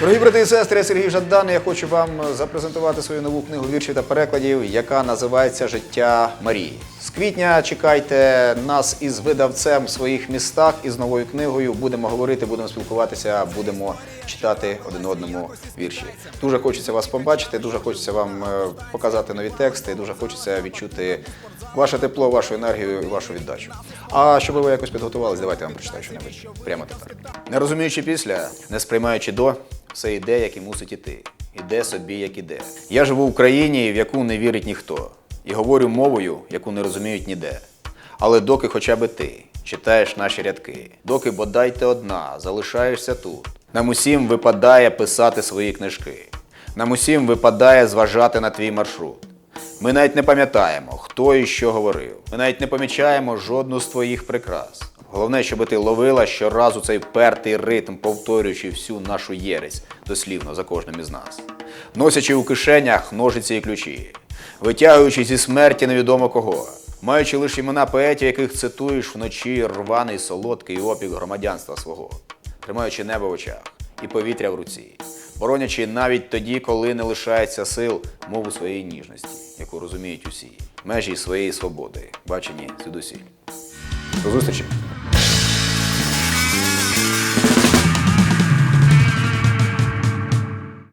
Дорогі брати і сестри, я Сергій Жадан. Я хочу вам запрезентувати свою нову книгу віршів та перекладів, яка називається Життя Марії. З квітня чекайте нас із видавцем в своїх містах із новою книгою. Будемо говорити, будемо спілкуватися, будемо читати один одному вірші. Дуже хочеться вас побачити, дуже хочеться вам е, показати нові тексти, дуже хочеться відчути ваше тепло, вашу енергію і вашу віддачу. А щоб ви якось підготувалися, давайте я вам прочитаю що-небудь. Прямо тепер. Не розуміючи після, не сприймаючи до, все йде, як і мусить іти. Іде собі, як іде. Я живу в країні, в яку не вірить ніхто, і говорю мовою, яку не розуміють ніде. Але доки хоча би ти читаєш наші рядки, доки бодай ти одна залишаєшся тут. Нам усім випадає писати свої книжки. Нам усім випадає зважати на твій маршрут. Ми навіть не пам'ятаємо, хто і що говорив. Ми навіть не помічаємо жодну з твоїх прикрас. Головне, щоб ти ловила щоразу цей впертий ритм, повторюючи всю нашу єресь дослівно за кожним із нас, носячи у кишенях ножиці і ключі, витягуючи зі смерті невідомо кого, маючи лише імена поетів, яких цитуєш вночі рваний солодкий опік громадянства свого, тримаючи небо в очах і повітря в руці, боронячи навіть тоді, коли не лишається сил мову своєї ніжності, яку розуміють усі, межі своєї свободи, бачені звідусіль. До зустрічі!